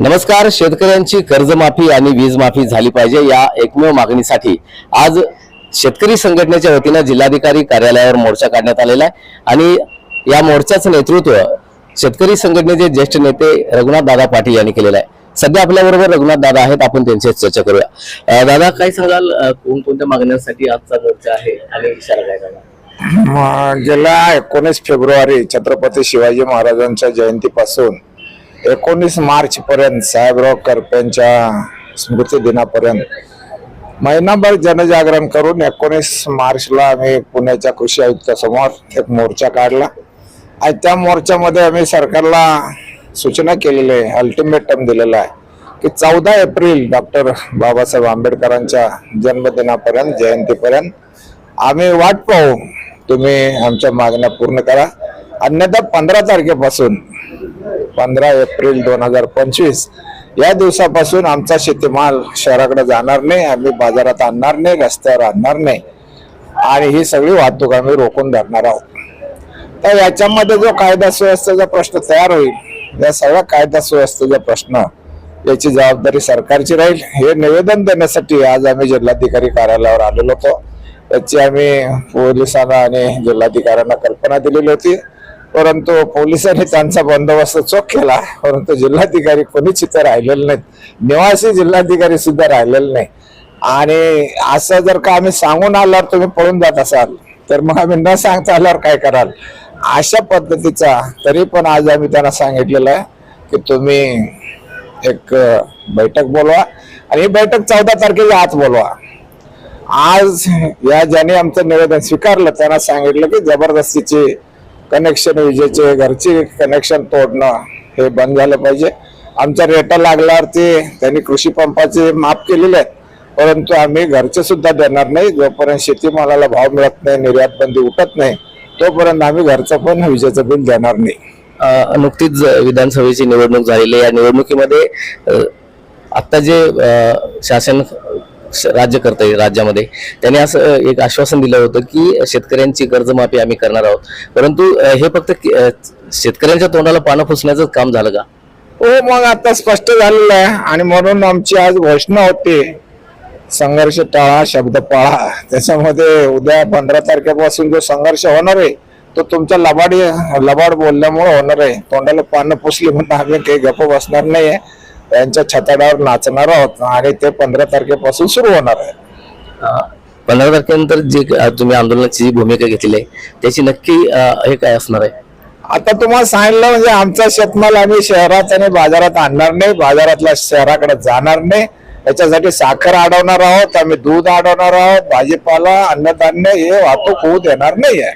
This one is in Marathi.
नमस्कार शेतकऱ्यांची कर्जमाफी आणि वीज माफी झाली पाहिजे या एकमेव मागणीसाठी. आज शेतकरी संघटनेच्या वतीनं जिल्हाधिकारी कार्यालयावर मोर्चा काढण्यात आलेला आहे आणि या मोर्चाचं नेतृत्व शेतकरी संघटनेचे ज्येष्ठ नेते रघुनाथ दादा पाटील यांनी केलेलं आहे. सध्या आपल्या बरोबर रघुनाथ दादा आहेत आपण त्यांच्याशी चर्चा करूया. दादा काय सांगाल कोणकोणत्या मागण्यांसाठी आजचा मोर्चा आहे आणि इशारा काय करणार? गेल्या एकोणीस फेब्रुवारी छत्रपती शिवाजी महाराजांच्या जयंतीपासून एकोणीस मार्च पर्यंत साहेबराव करपेंच्या स्मृती दिनापर्यंत महिनाभर जनजागरण करून एकोणीस मार्चला आम्ही पुण्याच्या कृषी आयुक्तासमोर एक मोर्चा काढला. आणि त्या मोर्चामध्ये आम्ही सरकारला सूचना केलेली आहे अल्टिमेटम दिलेला आहे की चौदा एप्रिल डॉक्टर बाबासाहेब आंबेडकरांच्या जन्मदिनापर्यंत जयंतीपर्यंत आम्ही वाट पाहू. तुम्ही आमच्या मागण्या पूर्ण करा. अन्यथा पंधरा तारखेपासून पंधरा एप्रिल दोन हजार पंचवीस या दिवसापासून आमचा शेतीमाल शहराकडे जाणार नाही. आम्ही बाजारात आणणार नाही रस्त्यावर आणणार नाही. आणि ही सगळी वाहतूक आम्ही रोखून धरणार आहोत. तर याच्यामध्ये जो कायदा सुव्यवस्थेचा प्रश्न तयार होईल या सगळ्या कायदा सुव्यवस्थेचा प्रश्न याची जबाबदारी सरकारची राहील. हे निवेदन देण्यासाठी आज आम्ही जिल्हाधिकारी कार्यालयावर आलेलो होतो. याची आम्ही पोलिसांना आणि जिल्हाधिकाऱ्यांना कल्पना दिलेली होती. परंतु पोलिसांनी त्यांचा बंदोबस्त चोख केला. परंतु जिल्हाधिकारी कोणीच इथं राहिलेले नाहीत. निवासी जिल्हाधिकारी सुद्धा राहिलेले नाही आणि असं जर का आम्ही सांगून आल्यावर तुम्ही पळून जात असाल तर मग आम्ही न सांगता आल्यावर काय कराल? अशा पद्धतीचा तरी पण आज आम्ही त्यांना सांगितलेलं आहे की तुम्ही एक बैठक बोलवा आणि ही बैठक चौदा तारखेच्या आत बोलवा. आज या ज्याने आमचं निवेदन स्वीकारलं त्यांना सांगितलं की जबरदस्तीचे कनेक्शन विजेचे घरचे कनेक्शन तोडणं हे बंद झालं पाहिजे. आमच्या रेटा लागल्यावर ते त्यांनी कृषी पंपाचे माफ केलेले आहेत. परंतु आम्ही घरचे सुद्धा देणार नाही जोपर्यंत शेतीमालाला भाव मिळत नाही निर्यात बंदी उठत नाही तोपर्यंत आम्ही घरचं पण विजेचं बिल देणार नाही. नुकतीच विधानसभेची निवडणूक झालेली आहे. या निवडणुकीमध्ये आता जे शासन राज्य करत आहे राज्यामध्ये. त्यांनी असं एक आश्वासन दिलं होतं की शेतकऱ्यांची कर्जमाफी आम्ही करणार आहोत. परंतु हे फक्त शेतकऱ्यांच्या तोंडाला पानं पुसण्याचं काम झालं का? हो मग आता स्पष्ट झालेलं आहे. आणि म्हणून आमची आज घोषणा होती. संघर्ष टाळा शब्द पाळा. त्याच्यामध्ये उद्या पंधरा तारखेपासून जो संघर्ष होणार आहे तो तुमच्या लबाड लबाड बोलल्यामुळे होणार आहे. तोंडाला पानं पुसली म्हणून आम्ही काही गप्प बसणार आहे त्यांच्या छताडावर नाचणार आहोत आणि ते पंधरा तारखेपासून सुरू होणार आहे. पंधरा तारखेनंतर जे तुम्ही आंदोलनाची जी भूमिका घेतली आहे त्याची नक्की हे काय असणार आहे? आता तुम्हाला सांगितलं म्हणजे आमचा शेतमाल आम्ही शहरात आणि बाजारात आणणार नाही बाजारातल्या शहराकडे जाणार नाही. याच्यासाठी साखर अडवणार आहोत आम्ही दूध अडवणार आहोत भाजीपाला अन्नधान्य हे वाहतूक होऊ देणार नाहीये.